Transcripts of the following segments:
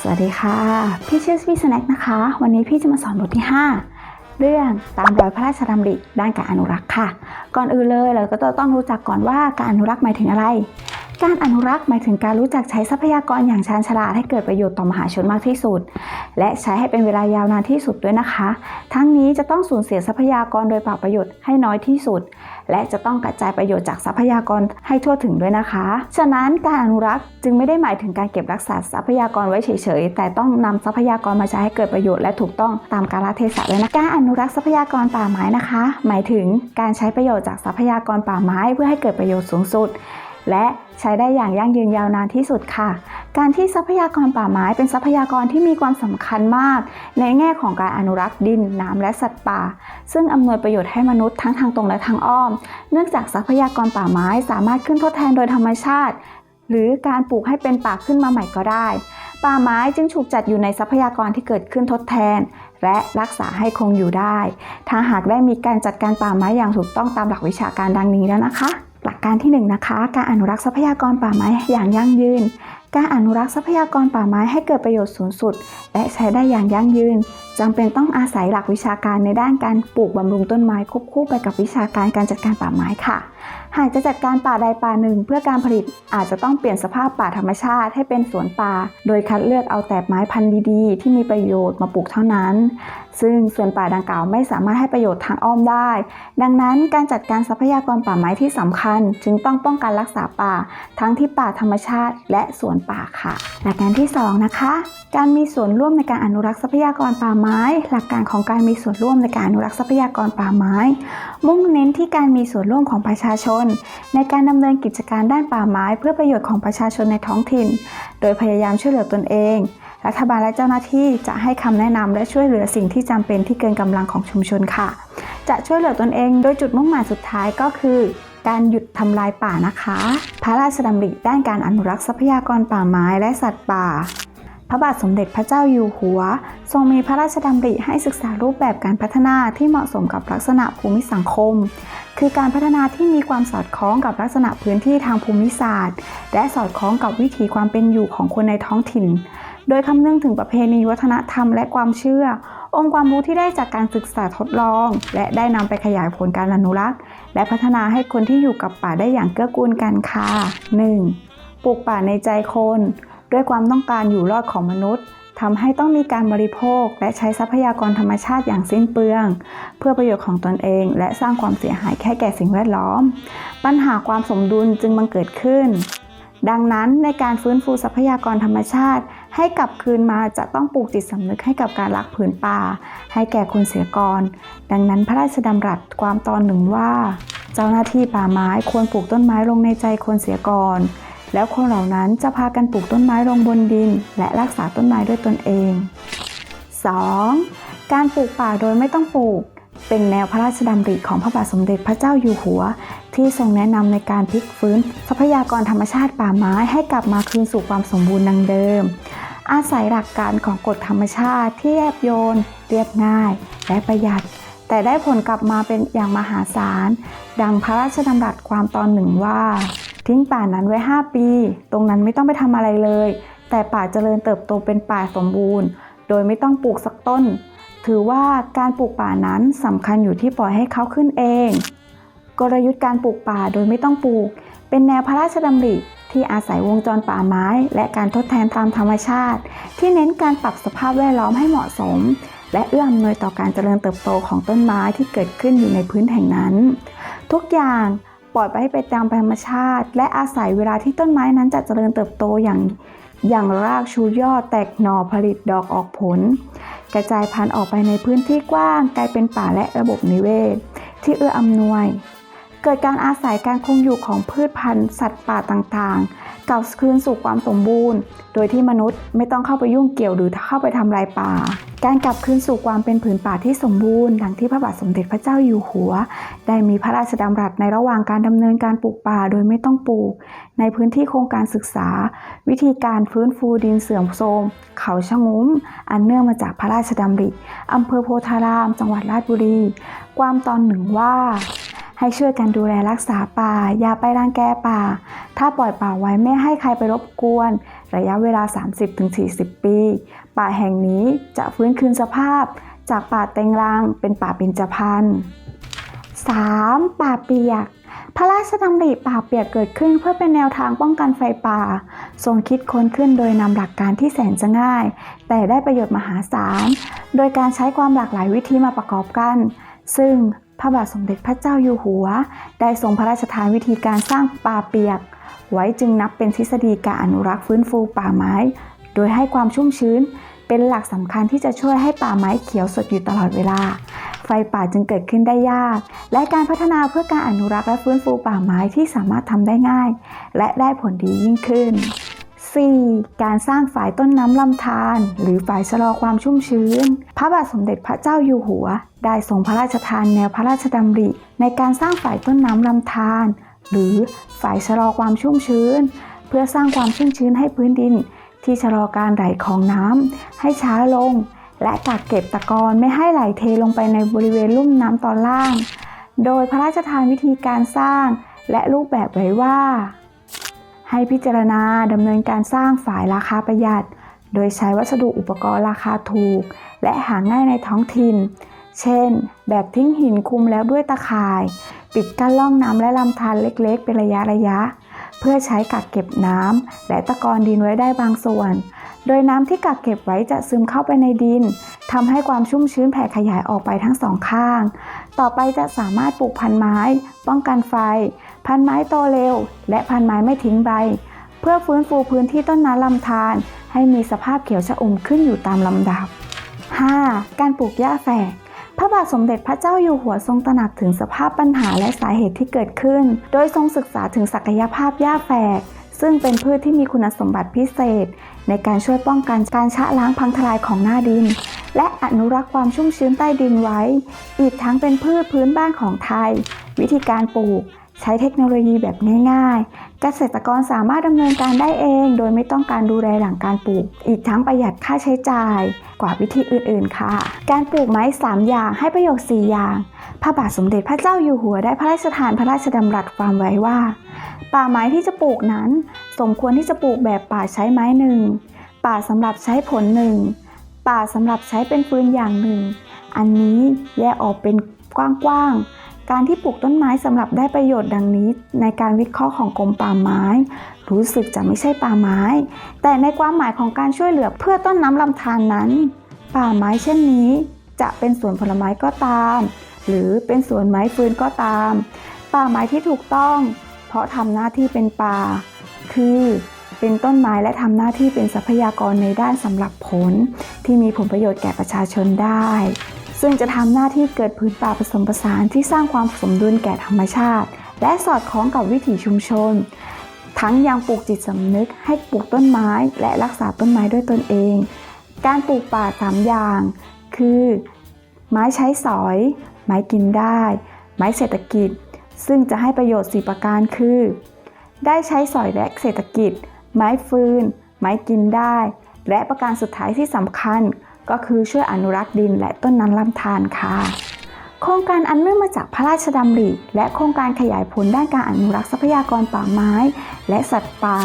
สวัสดีค่ะ พี่ชื่อพี่สแน็คนะคะ วันนี้พี่จะมาสอนบทที่ 5 เรื่องตามรอยพระราชดำริด้านการอนุรักษ์ค่ะ ก่อนอื่นเลยเราก็ต้องรู้จักก่อนว่าการอนุรักษ์หมายถึงอะไร การอนุรักษ์หมายถึงการรู้จักใช้ทรัพยากรอย่างชาญฉลาดให้เกิดประโยชน์ต่อมหาชนมากที่สุด และใช้ให้เป็นเวลายาวนานที่สุดด้วยนะคะ ทั้งนี้จะต้องสูญเสียทรัพยากรโดยเปล่าประโยชน์ให้น้อยที่สุด และจะต้องกระจายประโยชน์จากทรัพยากรให้ทั่วถึงด้วยนะคะ ฉะนั้นการอนุรักษ์จึงไม่ได้หมายถึงการเก็บรักษาทรัพยากรไว้เฉยๆ แต่ต้องนำทรัพยากรมาใช้ให้เกิดประโยชน์และถูกต้องตามกาลเทศะด้วยนะการอนุรักษ์ทรัพยากรป่าไม้นะคะ หมายถึงการใช้ประโยชน์จากทรัพยากรป่าไม้เพื่อให้เกิดประโยชน์สูงสุด และใช้ได้อย่างยั่งยืนยาวนานที่สุดค่ะ การที่ทรัพยากรป่าไม้เป็นทรัพยากรที่มีความสำคัญมาก ในแง่ของการอนุรักษ์ดิน น้ำและสัตว์ป่า ซึ่งอำนวยประโยชน์ให้มนุษย์ทั้งทางตรงและทางอ้อม เนื่องจากทรัพยากรป่าไม้สามารถขึ้นทดแทนโดยธรรมชาติ หรือการปลูกให้เป็นป่าขึ้นมาใหม่ก็ได้ ป่าไม้จึงถูกจัดอยู่ในทรัพยากรที่เกิดขึ้นทดแทน และรักษาให้คงอยู่ได้ ถ้าหากได้มีการจัดการป่าไม้อย่างถูกต้องตามหลักวิชาการดังนี้แล้วนะคะ หลักการที่หนึ่งนะคะ การอนุรักษ์ทรัพยากรป่าไม้อย่างยั่งยืน การอนุรักษ์ทรัพยากรป่าไม้ให้เกิดประโยชน์สูงสุด และใช้ได้อย่างยั่งยืนจำเป็นต้องอาศัยหลักวิชาการในด้านการปลูกบำรุงต้นไม้ควบคู่ไปกับวิชาการการจัดการป่าไม้ค่ะ หากจะจัดการป่าใดป่าหนึ่งเพื่อการผลิตอาจจะต้องเปลี่ยนสภาพป่าธรรมชาติให้เป็นสวนป่า โดยคัดเลือกเอาแต่ไม้พันธุ์ดีๆ ที่มีประโยชน์มาปลูกเท่านั้น ซึ่งสวนป่าดังกล่าวไม่สามารถให้ประโยชน์ทางอ้อมได้ ดังนั้นการจัดการทรัพยากรป่าไม้ที่สำคัญ จึงต้องป้องกันรักษาป่า ทั้งที่ป่าธรรมชาติและสวนป่าค่ะ หลักการที่สองนะคะการมีส่วนร่วมในการอนุรักษ์ทรัพยากรป่าไม้ หลักการของการมีส่วนร่วมในการอนุรักษ์ทรัพยากรป่าไม้ มุ่งเน้นที่การมีส่วนร่วมของประชาชนในการดำเนินกิจการด้านป่าไม้ เพื่อประโยชน์ของประชาชนในท้องถิ่น โดยพยายามช่วยเหลือตนเอง รัฐบาลและเจ้าหน้าที่จะให้คำแนะนำและช่วยเหลือสิ่งที่จำเป็นที่เกินกำลังของชุมชนค่ะ จะช่วยเหลือตนเองโดยจุดมุ่งหมายสุดท้ายก็คือการหยุดทำลายป่านะคะ พระราชดำริด้านการอนุรักษ์ทรัพยากรป่าไม้และสัตว์ป่า ระบาทสมเด็จพระเจ้าอยู่หัว ทรงมีพระราชดำริให้ศึกษารูปแบบการพัฒนาที่เหมาะสมกับลักษณะภูมิสังคม คือการพัฒนาที่มีความสอดคล้องกับลักษณะพื้นที่ทางภูมิศาสตร์ และสอดคล้องกับวิถีความเป็นอยู่ของคนในท้องถิ่น โดยคำนึงถึงประเพณีวัฒนธรรมและความเชื่อ องค์ความรู้ที่ได้จากการศึกษาทดลอง และได้นำไปขยายผลการอนุรักษ์ และพัฒนาให้คนที่อยู่กับป่าได้อย่างเกื้อกูลกันค่ะ 1. ปลูกป่าในใจคน ด้วยความต้องการอยู่รอดของมนุษย์ทำให้ต้องมีการบริโภคและใช้ทรัพยากรธรรมชาติอย่างสิ้นเปลือง เพื่อประโยชน์ของตนเอง และสร้างความเสียหายแค่แก่สิ่งแวดล้อม ปัญหาความสมดุลจึงบังเกิดขึ้น ดังนั้นในการฟื้นฟูทรัพยากรธรรมชาติ ให้กลับคืนมาจะต้องปลูกจิตสำนึกให้กับการรักผืนป่า ให้แก่คนเสียก่อนดังนั้นพระราชดำรัสความตอนหนึ่งว่า เจ้าหน้าที่ป่าไม้ควรปลูกต้นไม้ลงในใจคนเสียก่อน แล้วคนเหล่านั้นจะพากันปลูกต้นไม้ลงบนดิน และรักษาต้นไม้ด้วยตนเอง 2. การปลูกป่าโดยไม่ต้องปลูก เป็นแนวพระราชดำริของพระบาทสมเด็จพระเจ้าอยู่หัว ที่ทรงแนะนำในการพลิกฟื้น ทรัพยากรธรรมชาติป่าไม้ให้กลับมาคืนสู่ความสมบูรณ์ดังเดิม อาศัยหลักการของกฎธรรมชาติที่แยบโยนเรียบง่าย และประหยัด แต่ได้ผลกลับมาเป็นอย่างมหาศาล ดังพระราชดำรัสความตอนหนึ่งว่า ทิ้งป่านั้นไว้ 5 ปี ตรงนั้นไม่ต้องไปทำอะไรเลย แต่ป่าเจริญเติบโตเป็นป่าสมบูรณ์ โดยไม่ต้องปลูกสักต้น ถือว่าการปลูกป่านั้นสำคัญอยู่ที่ปล่อยให้เขาขึ้นเอง กลยุทธ์การปลูกป่าโดยไม่ต้องปลูก เป็นแนวพระราชดำริที่อาศัยวงจรป่าไม้ และการทดแทนตามธรรมชาติ ที่เน้นการปรับสภาพแวดล้อมให้เหมาะสม และเอื้ออำนวยต่อการเจริญเติบโตของต้นไม้ที่เกิดขึ้นอยู่ในพื้นแห่งนั้น ทุกอย่าง ปล่อยไปให้ไปตามธรรมชาติ และอาศัยเวลาที่ต้นไม้นั้นจะเจริญเติบโตอย่างอย่างรากชูยอดแตกหน่อผลิตดอกออกผล กระจายพันธุ์ออกไปในพื้นที่กว้าง กลายเป็นป่าและระบบนิเวศ ที่เอื้ออำนวย เกิดการอาศัยการคงอยู่ของพืชพันธุ์สัตว์ป่าต่างๆ กลับคืนสู่ความสมบูรณ์ โดยที่มนุษย์ไม่ต้องเข้าไปยุ่งเกี่ยวหรือเข้าไปทำลายป่า การกลับคืนสู่ความเป็นผืนป่าที่สมบูรณ์ดังที่พระบาทสมเด็จพระเจ้าอยู่หัว ได้มีพระราชดำรัสในระหว่างการดำเนินการปลูกป่าโดยไม่ต้องปลูก ในพื้นที่โครงการศึกษา วิธีการฟื้นฟูดินเสื่อมโทรมเขาชะงุ้ม อันเนื่องมาจากพระราชดำริอำเภอโพธาราม จังหวัดราชบุรี ความตอนหนึ่งว่า ให้ช่วยกันดูแลรักษาป่า อย่าไปรังแกป่า ถ้าปล่อยป่าไว้ไม่ให้ใครไปรบกวน ระยะเวลา 30-40 ปี ป่าแห่งนี้จะฟื้นคืนสภาพ จากป่าเต็งรังเป็นป่าเบญจพรรณ 3. ป่าเปียก พระราชดำริป่าเปียกเกิดขึ้นเพื่อเป็นแนวทางป้องกันไฟป่า ทรงคิดค้นขึ้นโดยนำหลักการที่แสนจะง่าย แต่ได้ประโยชน์มหาศาล โดยการใช้ความหลากหลายวิธีมาประกอบกัน ซึ่ง พระบาทสมเด็จพระเจ้าอยู่หัว ได้ทรงพระราชทานวิธีการสร้างป่าเปียก ไว้จึงนับเป็นทฤษฎีการอนุรักษ์ฟื้นฟูป่าไม้ โดยให้ความชุ่มชื้น เป็นหลักสำคัญที่จะช่วยให้ป่าไม้เขียวสดอยู่ตลอดเวลา ไฟป่าจึงเกิดขึ้นได้ยาก และการพัฒนาเพื่อการอนุรักษ์และฟื้นฟูป่าไม้ที่สามารถทำได้ง่าย และได้ผลดียิ่งขึ้น 4. การสร้างฝายต้นน้ำลำธารหรือฝายชะลอความชุ่มชื้น พระบาทสมเด็จพระเจ้าอยู่หัว ได้ทรงพระราชทานแนวพระราชดำริ ในการสร้างฝายต้นน้ำลำธารหรือฝายชะลอความชุ่มชื้น เพื่อสร้างความชุ่มชื้นให้พื้นดิน ที่ชะลอการไหลของน้ำให้ช้าลง และกักเก็บตะกอนไม่ให้ไหลเทลงไปในบริเวณลุ่มน้ำตอนล่าง โดยพระราชทานวิธีการสร้าง และรูปแบบไว้ว่า ให้พิจารณาดำเนินการสร้างฝายราคาประหยัด โดยใช้วัสดุอุปกรณ์ราคาถูก และหาง่ายในท้องถิ่น เช่น แบบทิ้งหินคุมแล้วด้วยตะข่าย ปิดกั้นล่องน้ำและลำธารเล็กๆ เป็นระยะระยะ เพื่อใช้กักเก็บน้ำและตะกอนดินไว้ได้บางส่วน โดยน้ำที่กักเก็บไว้จะซึมเข้าไปในดินทำให้ความชุ่มชื้นแผ่ขยายออกไปทั้งสองข้าง ต่อไปจะสามารถปลูกพันธุ์ไม้ ป้องกันไฟ พันไม้โตเร็ว และพันไม้ไม่ทิ้งใบ เพื่อฟื้นฟูพื้นที่ต้นน้ำลำธารให้มีสภาพเขียวชอุ่มขึ้นอยู่ตามลำดับ 5. การปลูกหญ้าแฝกพระบาทสมเด็จพระเจ้าอยู่หัวทรงตระหนักถึงสภาพปัญหาและสาเหตุที่เกิดขึ้น โดยทรงศึกษาถึงศักยภาพหญ้าแฝก ซึ่งเป็นพืชที่มีคุณสมบัติพิเศษ ในการช่วยป้องกันการชะล้างพังทลายของหน้าดิน และอนุรักษ์ความชุ่มชื้นใต้ดินไว้ อีกทั้งเป็นพืชพื้นบ้านของไทย วิธีการปลูก ใช้เทคโนโลยีแบบง่ายๆ เกษตรกรสามารถดำเนินการได้เอง โดยไม่ต้องการดูแลหลังการปลูก อีกทั้งประหยัดค่าใช้จ่ายกว่าวิธีอื่นๆ ค่ะ การปลูกไม้ 3 อย่างให้ประโยชน์ 4 อย่าง พระบาทสมเด็จพระเจ้าอยู่หัวได้พระราชทานพระราชดำรัสความไว้ว่า ป่าไม้ที่จะปลูกนั้น สมควรที่จะปลูกแบบป่าใช้ไม้หนึ่ง ป่าสำหรับใช้ผลหนึ่ง ป่าสำหรับใช้เป็นฟืนอย่างหนึ่ง อันนี้แยกออกเป็นกว้างๆ การที่ปลูกต้นไม้สำหรับได้ประโยชน์ดังนี้ ในการวิเคราะห์ของกรมป่าไม้ รู้สึกจะไม่ใช่ป่าไม้ แต่ในความหมายของการช่วยเหลือเพื่อต้นน้ำลำธารนนั้น ป่าไม้เช่นนี้ จะเป็นสวนผลไม้ก็ตาม หรือเป็นสวนไม้ฟืนก็ตาม ป่าไม้ที่ถูกต้อง เพราะทำหน้าที่เป็นป่า คือเป็นต้นไม้และทำหน้าที่เป็นทรัพยากรในด้านสำหรับผล ที่มีผลประโยชน์แก่ประชาชนได้ ซึ่งจะทำหน้าที่เกิดพื้นป่าผสมผสานที่สร้างความสมดุลแก่ธรรมชาติ และสอดคล้องกับวิถีชุมชน ทั้งยังปลูกจิตสำนึกให้ปลูกต้นไม้ และรักษาต้นไม้ด้วยตนเอง การปลูกป่าสามอย่าง คือ ไม้ใช้สอย ไม้กินได้ ไม้เศรษฐกิจ ซึ่งจะให้ประโยชน์4ประการคือ ได้ใช้สอยและเศรษฐกิจ ไม้ฟืน ไม้กินได้ และประการสุดท้ายที่สำคัญ ก็คือช่วยอนุรักษ์ดินและต้นน้ำลำธารค่ะ โครงการอันเนื่องมาจากพระราชดำริ และโครงการขยายผลด้านการอนุรักษ์ทรัพยากรป่าไม้ และสัตว์ป่า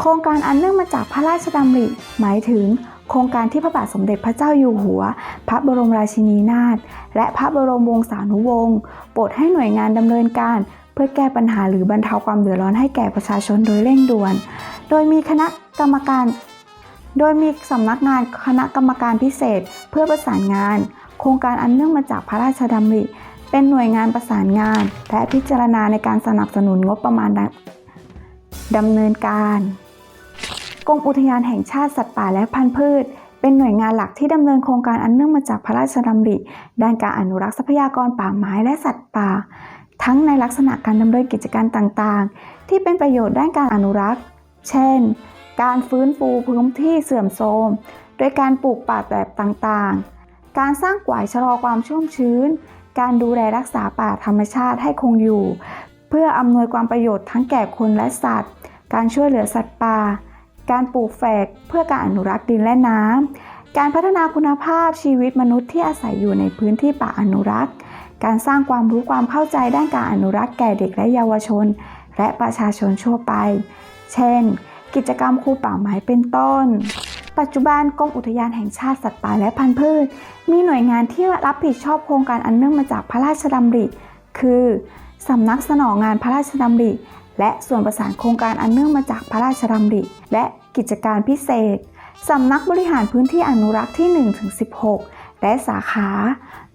โครงการอันเนื่องมาจากพระราชดำริ หมายถึงโครงการที่พระบาทสมเด็จพระเจ้าอยู่หัว พระบรมราชินีนาถ และพระบรมวงศานุวงศ์ โปรดให้หน่วยงานดำเนินการ เพื่อแก้ปัญหาหรือบรรเทาความเดือดร้อนให้แก่ประชาชนโดยเร่งด่วน โดยมีคณะกรรมการ โดยมีสำนักงานคณะกรรมการพิเศษ เพื่อประสานงาน โครงการอันเนื่องมาจากพระราชดำริ เป็นหน่วยงานประสานงาน และพิจารณาในการสนับสนุนงบประมาณดำเนินการกรมอุทยานแห่งชาติสัตว์ป่าและพันธุ์พืช เป็นหน่วยงานหลักที่ดำเนินโครงการอันเนื่องมาจากพระราชดำริ ด้านการอนุรักษ์ทรัพยากรป่าไม้และสัตว์ป่า ทั้งในลักษณะการดำเนินกิจการต่างๆ ที่เป็นประโยชน์ด้านการอนุรักษ์ เช่น การฟื้นฟูพื้นที่เสื่อมโทรม โดยการปลูกป่าแบบต่างๆ การสร้างกวายชะลอความชุ่มชื้น การดูแลรักษาป่าธรรมชาติให้คงอยู่ เพื่ออำนวยความประโยชน์ทั้งแก่คนและสัตว์ การช่วยเหลือสัตว์ป่า การปลูกแฝกเพื่อการอนุรักษ์ดินและน้ำ การพัฒนาคุณภาพชีวิตมนุษย์ที่อาศัยอยู่ในพื้นที่ป่าอนุรักษ์ การสร้างความรู้ความเข้าใจด้านการอนุรักษ์แก่เด็กและเยาวชน และประชาชนทั่วไป เช่น กิจกรรมครูป่าไม้เป็นต้น ปัจจุบันกรมอุทยานแห่งชาติสัตว์ป่าและพันธุ์พืช มีหน่วยงานที่รับผิดชอบโครงการอันเนื่องมาจากพระราชดำริ คือสำนักสนองงานพระราชดำริ และส่วนประสานโครงการอันเนื่องมาจากพระราชดำริ และกิจการพิเศษสำนักบริหารพื้นที่อนุรักษ์ที่ 1-16 และสาขา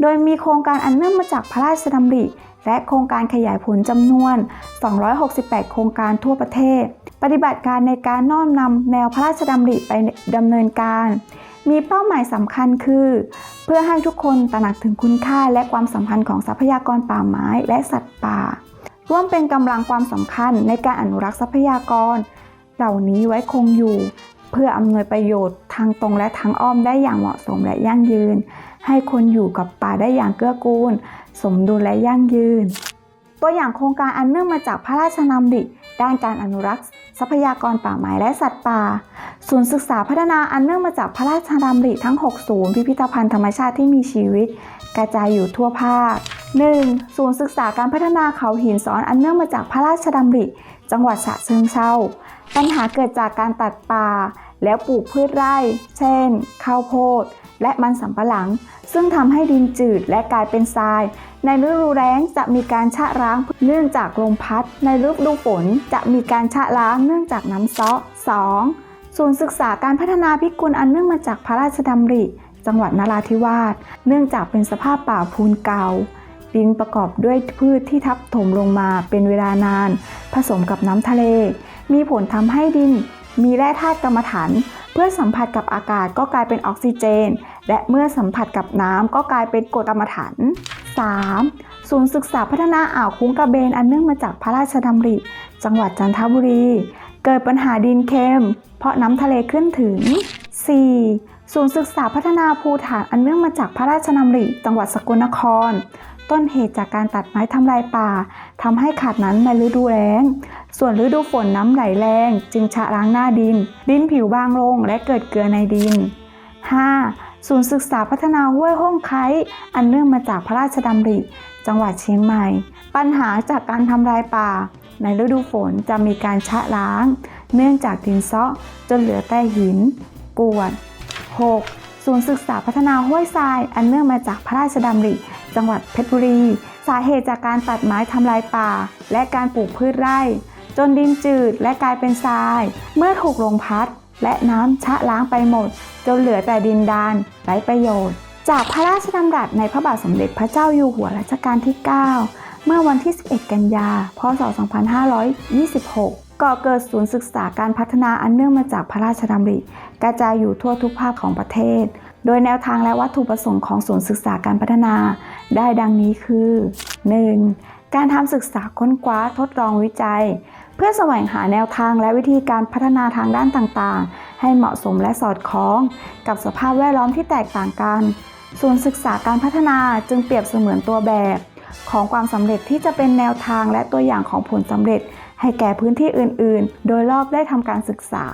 โดยมีโครงการอันเนื่องมาจากพระราชดำริ และโครงการขยายผลจำนวน 268 โครงการทั่วประเทศ ปฏิบัติการในการน้อมนำแนวพระราชดำริไปดำเนินการ มีเป้าหมายสำคัญคือ เพื่อให้ทุกคนตระหนักถึงคุณค่าและความสัมพันธ์ของทรัพยากรป่าไม้และสัตว์ป่า ร่วมเป็นกำลังความสำคัญในการอนุรักษ์ทรัพยากร เหล่านี้ไว้คงอยู่ เพื่ออำนวยประโยชน์ทางตรงและทางอ้อมได้อย่างเหมาะสมและยั่งยืน ให้คนอยู่กับป่าได้อย่างเกื้อกูล สมดุลและยั่งยืน ตัวอย่างโครงการอันเนื่องมาจากพระราชดำริด้านการอนุรักษ์ ทรัพยากรป่าไม้และสัตว์ป่า ศูนย์ศึกษาพัฒนาอันเนื่องมาจากพระราชดำริทั้ง 6 ศูนย์พิพิธภัณฑ์ธรรมชาติที่มีชีวิต กระจายอยู่ทั่วภาค 1. ศูนย์ศึกษาการพัฒนาเขาหินซ้อนอันเนื่องมาจากพระราชดำริ จังหวัดฉะเชิงเทราปัญหาเกิดจากการตัดป่า แล้วปลูกพืชไร่ เช่น ข้าวโพด และมันสำปะหลัง ซึ่งทำให้ดินจืดและกลายเป็นทราย ในฤดูแล้งจะมีการชะล้างเนื่องจากลมพัด ในฤดูฝนจะมีการชะล้างเนื่องจากน้ำซาะ 2. ศูนย์ศึกษาการพัฒนาพิกุลอันเนื่องมาจากพระราชดำริ จังหวัดนราธิวาส เนื่องจากเป็นสภาพป่าพูนเก่า ดินประกอบด้วยพืชที่ทับถมลงมาเป็นเวลานาน ผสมกับน้ำทะเล มีผลทำให้ดินมีแร่ธาตุกรรมฐาน เพื่อสัมผัสกับอากาศก็กลายเป็นออกซิเจน และเมื่อสัมผัสกับน้ำก็กลายเป็นกรดกรรมฐาน 3. ศูนย์ศึกษาพัฒนาอ่าวคุ้งกระเบนอันเนื่องมาจากพระราชดำริ จังหวัดจันทบุรี เกิดปัญหาดินเค็ม เพราะน้ำทะเลขึ้นถึง 4. ศูนย์ศึกษาพัฒนาภูฐานอันเนื่องมาจากพระราชดำริ จังหวัดสกลนคร ต้นเหตุจากการตัดไม้ทำลายป่าทำให้ขาดน้ำในฤดูแล้ง ส่วนฤดูฝนน้ำไหลแรงจึงชะล้างหน้าดิน ดินผิวบางลงและเกิดเกลือในดิน 5. ศูนย์ศึกษาพัฒนาห้วยห้องไคร้อันเนื่องมาจากพระราชดำริ จังหวัดเชียงใหม่ ปัญหาจากการทำลายป่า ในฤดูฝนจะมีการชะล้าง เนื่องจากดินเซาะจนเหลือแต่หินกวด 6. ศูนย์ศึกษาพัฒนาห้วยทราย อันเนื่องมาจากพระราชดำริ จังหวัดเพชรบุรี สาเหตุจากการตัดไม้ทำลายป่า และการปลูกพืชไร่ จนดินจืดและกลายเป็นทราย เมื่อถูกลมพัด และน้ำชะล้างไปหมด จนเหลือแต่ดินดานไร้ประโยชน์ จากพระราชดำรัสในพระบาทสมเด็จพระเจ้าอยู่หัวรัชกาลที่ 9 เมื่อวันที่ 11 กันยา พศ 2526ก่อเกิดศูนย์ศึกษาการพัฒนาอันเนื่องมาจากพระราชดำริ กระจายอยู่ทั่วทุกภาคของประเทศ โดยแนวทางและวัตถุประสงค์ของศูนย์ศึกษาการพัฒนา ได้ดังนี้คือ 1. การทำศึกษาค้นคว้าทดลองวิจัย เพื่อแสวงหาแนวทางและวิธีการพัฒนาทางด้านต่างๆ ให้เหมาะสมและสอดคล้อง กับสภาพแวดล้อมที่แตกต่างกัน ศูนย์ศึกษาการพัฒนาจึงเปรียบเสมือนตัวแบบ ของความสำเร็จที่จะเป็นแนวทางและตัวอย่างของผลสำเร็จ ให้แก่พื้นที่อื่นๆ โดยรอบได้ทำการศึกษา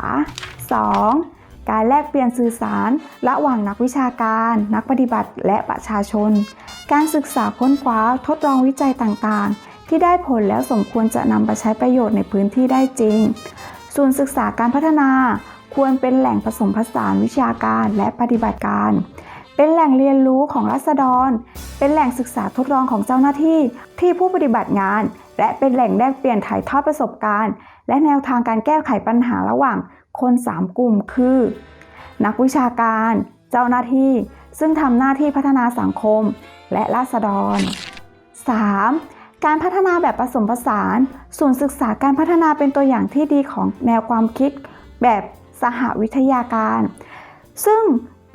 2. การแลกเปลี่ยนสื่อสาร ระหว่างนักวิชาการ นักปฏิบัติ และประชาชน การศึกษาค้นคว้าทดลองวิจัยต่างๆ ที่ได้ผลแล้วสมควรจะนำไปใช้ประโยชน์ในพื้นที่ได้จริงศูนศึกษาการพัฒนาควรเป็นแหล่งผสมผสานวิชาการและปฏิบัติการ เป็นแหล่งเรียนรู้ของรัษฎร เป็นแหล่งศึกษาทดลองของเจ้าหน้าที่ที่ผู้ปฏิบัติงาน และเป็นแหล่งแลกเปลี่ยนถ่ายทอดประสบการณ์ และแนวทางการแก้ไขปัญหาระหว่างคน 3 กลุ่มคือ นักวิชาการ เจ้าหน้าที่ ซึ่งทำหน้าที่พัฒนาสังคมและราษฎร 3. การพัฒนาแบบผสมผสาน ศูนย์ศึกษาการพัฒนาเป็นตัวอย่างที่ดีของแนวความคิดแบบสหวิทยาการ ซึ่ง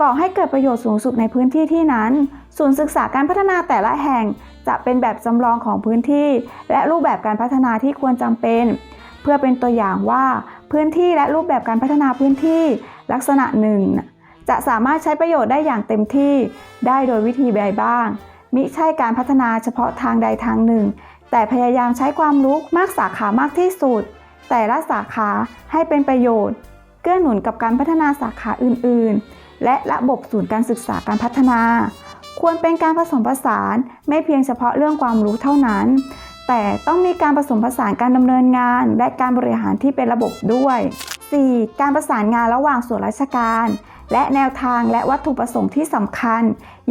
ก่อให้เกิดประโยชน์สูงสุดในพื้นที่ที่นั้น ศูนย์ศึกษาการพัฒนาแต่ละแห่งจะเป็นแบบจำลองของพื้นที่ และรูปแบบการพัฒนาที่ควรจำเป็น เพื่อเป็นตัวอย่างว่าพื้นที่และรูปแบบการพัฒนาพื้นที่ลักษณะหนึ่งจะสามารถใช้ประโยชน์ได้อย่างเต็มที่ได้โดยวิธีใดบ้าง มิใช่การพัฒนาเฉพาะทางใดทางหนึ่ง แต่พยายามใช้ความรู้มากสาขามากที่สุด แต่ละสาขาให้เป็นประโยชน์ เกื้อหนุนกับการพัฒนาสาขาอื่น ๆ และระบบศูนย์การศึกษาการพัฒนา ควรเป็นการผสมผสานไม่เพียงเฉพาะเรื่องความรู้เท่านั้น แต่ต้องมีการผสมผสานการดำเนินงาน และการบริหารที่เป็นระบบด้วย 4. การประสานงานระหว่างส่วนราชการ และแนวทางและวัตถุประสงค์ที่สำคัญ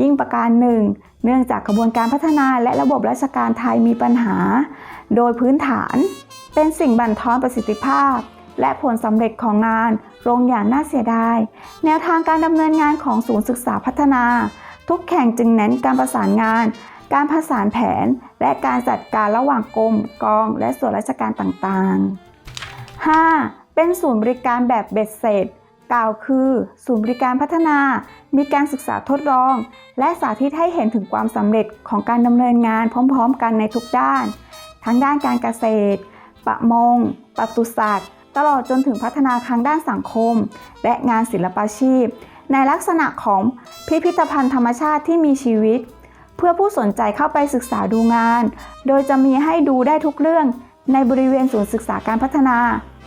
ยิ่งประการหนึ่ง เนื่องจากกระบวนการพัฒนาและระบบราชการไทยมีปัญหา โดยพื้นฐาน เป็นสิ่งบั่นทอนประสิทธิภาพ และผลสำเร็จของงานลงอย่างน่าเสียดาย แนวทางการดำเนินงานของศูนย์ศึกษาพัฒนา ทุกแข่งจึงเน้นการประสานงาน การผสานแผน และการจัดการระหว่างกรมกอง และส่วนราชการต่างๆ 5. เป็นศูนย์บริการแบบเบ็ดเสร็จ กล่าวคือ ศูนย์บริการพัฒนา มีการศึกษาทดลอง และสาธิตให้เห็นถึงความสำเร็จของการดำเนินงานพร้อมๆ กันในทุกด้าน ทั้งด้านการเกษตร ประมงปศุสัตว์ ตลอดจนถึงพัฒนาทางด้านสังคม และงานศิลปาชีพ ในลักษณะของพิพิธภัณฑ์ธรรมชาติที่มีชีวิต เพื่อผู้สนใจเข้าไปศึกษาดูงาน โดยจะมีให้ดูได้ทุกเรื่องในบริเวณศูนย์ศึกษาการพัฒนา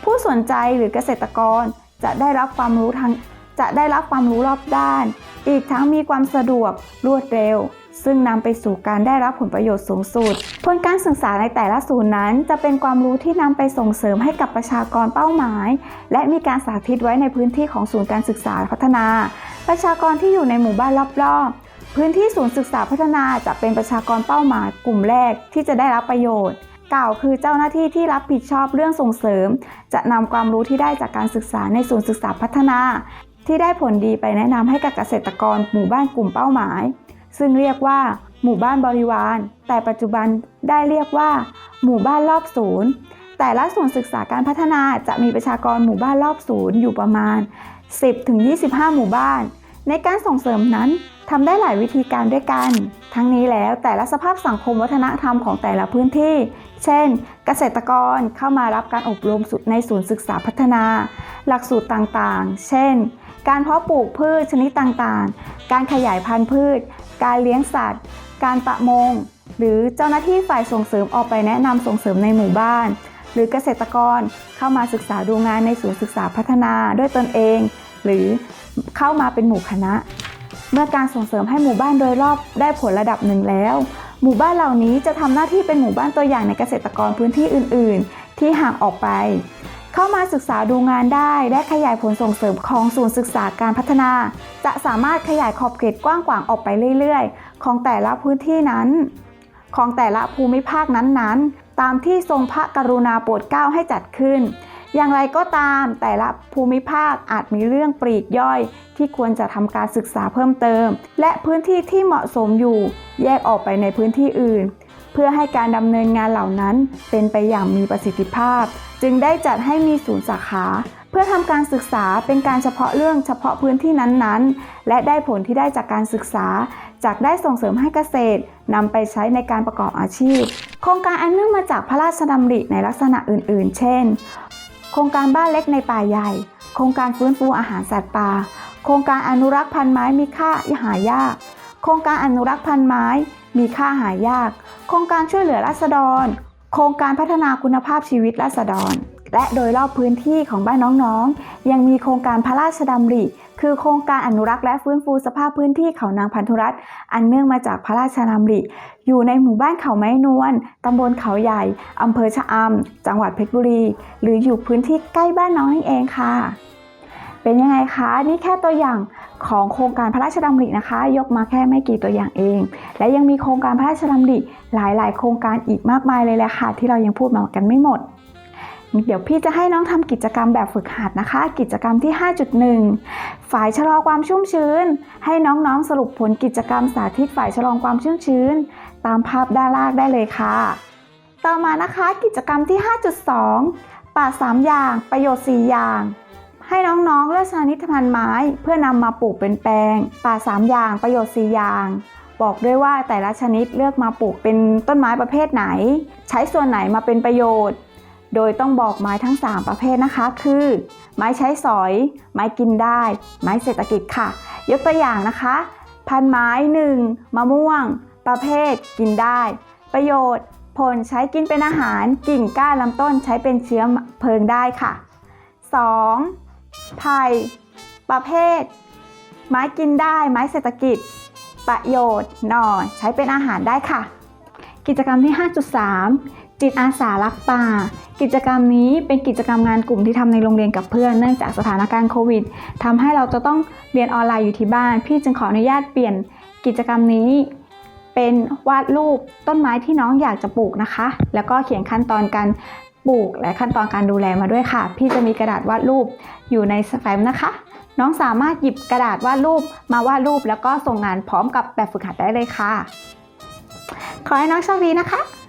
ผู้สนใจหรือเกษตรกร จะได้รับความรู้ทางจะได้รับความรู้รอบด้าน อีกทั้งมีความสะดวกรวดเร็ว ซึ่งนำไปสู่การได้รับผลประโยชน์สูงสุด ผลการศึกษาในแต่ละศูนย์นั้น จะเป็นความรู้ที่นำไปส่งเสริมให้กับประชากรเป้าหมาย และมีการสาธิตไว้ในพื้นที่ของศูนย์การศึกษาพัฒนา ประชากรที่อยู่ในหมู่บ้านรอบๆ พื้นที่ศูนย์ศึกษาพัฒนาจะเป็นประชากรเป้าหมายกลุ่มแรกที่จะได้รับประโยชน์ กล่าวคือเจ้าหน้าที่ที่รับผิดชอบเรื่องส่งเสริม จะนำความรู้ที่ได้จากการศึกษาในศูนย์ศึกษาพัฒนา ที่ได้ผลดีไปแนะนำให้กับเกษตรกรหมู่บ้านกลุ่มเป้าหมาย ซึ่งเรียกว่า หมู่บ้านบริวาร แต่ปัจจุบันได้เรียกว่า หมู่บ้านรอบศูนย์แต่ละศูนศึกษาการพัฒนาจะมีประชากรหมู่บ้านรอบศูนย์อยู่ประมาณ 10-25 หมู่บ้าน ในการส่งเสริมนั้น ทำได้หลายวิธีการด้วยกัน ทั้งนี้แล้วแต่ละสภาพสังคมวัฒนธรรมของแต่ละพื้นที่ เช่น เกษตรกรเข้ามารับการอบรมในศูนย์ศึกษาพัฒนา หลักสูตรต่างๆ เช่น การเพาะปลูกพืชชนิดต่างๆ การขยายพันธุ์พืช การเลี้ยงสัตว์ การประมง หรือเจ้าหน้าที่ฝ่ายส่งเสริมออกไปแนะนำส่งเสริมในหมู่บ้าน หรือเกษตรกรเข้ามาศึกษาดูงานในศูนย์ศึกษาพัฒนาด้วยตนเอง หรือเข้ามาเป็นหมู่คณะ เมื่อการส่งเสริมให้หมู่บ้านโดยรอบได้ผลระดับหนึ่งแล้ว หมู่บ้านเหล่านี้จะทำหน้าที่เป็นหมู่บ้านตัวอย่างในเกษตรกรพื้นที่อื่น ๆ ที่ห่างออกไป เข้ามาศึกษาดูงานได้ และขยายผลส่งเสริมของศูนย์ศึกษาการพัฒนา จะสามารถขยายขอบเขตกว้างขวางออกไปเรื่อย ๆ ของแต่ละพื้นที่นั้น ของแต่ละภูมิภาคนั้น ๆ ตามที่ทรงพระกรุณาโปรดเกล้าให้จัดขึ้น อย่างไรก็ตามแต่ละภูมิภาคอาจมีเรื่องปลีกย่อยที่ควรจะทำการศึกษาเพิ่มเติม และพื้นที่ที่เหมาะสมอยู่ แยกออกไปในพื้นที่อื่น เพื่อให้การดำเนินงานเหล่านั้นเป็นไปอย่างมีประสิทธิภาพ จึงได้จัดให้มีศูนย์สาขา เพื่อทำการศึกษาเป็นการเฉพาะเรื่องเฉพาะพื้นที่นั้นๆ และได้ผลที่ได้จากการศึกษาจากได้ส่งเสริมให้เกษตรนำไปใช้ในการประกอบอาชีพ โครงการอันเนื่องมาจากพระราชดำริในลักษณะอื่น ๆ เช่น โครงการบ้านเล็กในป่าใหญ่ โครงการฟื้นฟูอาหารสัตว์ป่า โครงการอนุรักษ์พันธุ์ไม้มีค่าหายาก โครงการอนุรักษ์พันธุ์ไม้มีค่าหายาก โครงการช่วยเหลือราษฎร โครงการพัฒนาคุณภาพชีวิตราษฎร และโดยรอบพื้นที่ของบ้านน้องๆ ยังมีโครงการพระราชดำริ คือโครงการอนุรักษ์และฟื้นฟูสภาพพื้นที่เขานางพันธุรัตน์ อันเนื่องมาจากพระราชดำริ อยู่ในหมู่บ้านเขาไม้นวลตำบลเขาใหญ่ อำเภอชะอำ จังหวัดเพชรบุรี หรืออยู่พื้นที่ใกล้บ้านน้องนี่เองค่ะเป็นยังไงคะ นี่แค่ตัวอย่างของโครงการพระราชดำรินะคะ ยกมาแค่ไม่กี่ตัวอย่างเอง และยังมีโครงการพระราชดำริหลาย ๆ โครงการอีกมากมายเลยแหละค่ะที่เรายังพูดมากันไม่หมด เดี๋ยวพี่จะให้น้องทำกิจกรรมแบบฝึกหัดนะคะ กิจกรรมที่ 5.1 ฝ่ายชะลอความชุ่มชื้น ให้น้องๆสรุปผลกิจกรรมสาธิตฝ่ายชะลอความชุ่มชื้น ตามภาพด้านล่างได้เลยค่ะ ต่อมานะคะกิจกรรมที่ 5.2 ป่า 3 อย่าง ประโยชน์ 4 อย่าง ให้น้องๆเลือกชนิดพันธุ์ไม้ เพื่อนำมาปลูกเป็นแปลง ป่า 3 อย่าง ประโยชน์ 4 อย่างบอกด้วยว่าแต่ละชนิดเลือกมาปลูกเป็นต้นไม้ประเภทไหน ใช้ส่วนไหนมาเป็นประโยชน์ โดยต้องบอกไม้ทั้ง 3 ประเภทนะคะ คือ ไม้ใช้สอย ไม้กินได้ ไม้เศรษฐกิจค่ะ ยกตัวอย่างนะคะ พันไม้ 1. มะม่วง ประเภท กินได้ ประโยชน์ ผลใช้กินเป็นอาหาร กิ่งก้านลำต้นใช้เป็นเชื้อเพลิงได้ค่ะ 2. ไผ่ประเภท ไม้กินได้ ไม้เศรษฐกิจ ประโยชน์ หน่อ ใช้เป็นอาหารได้ค่ะ กิจกรรมที่ 5.3 จิตอาสารักป่า กิจกรรมนี้เป็นกิจกรรมงานกลุ่มที่ทำในโรงเรียนกับเพื่อนเนื่องจากสถานการณ์โควิดทำให้เราจะต้องเรียนออนไลน์อยู่ที่บ้าน พี่จึงขออนุญาตเปลี่ยนกิจกรรมนี้ เป็นวาดรูปต้นไม้ที่น้องอยากจะปลูกนะคะ แล้วก็เขียนขั้นตอนการปลูกและขั้นตอนการดูแลมาด้วยค่ะ พี่จะมีกระดาษวาดรูปอยู่ในแฟ้มนะคะ น้องสามารถหยิบกระดาษวาดรูปมาวาดรูป แล้วก็ส่งงานพร้อมกับแบบฝึกหัดได้เลยค่ะ ขอให้น้องโชคดีนะคะ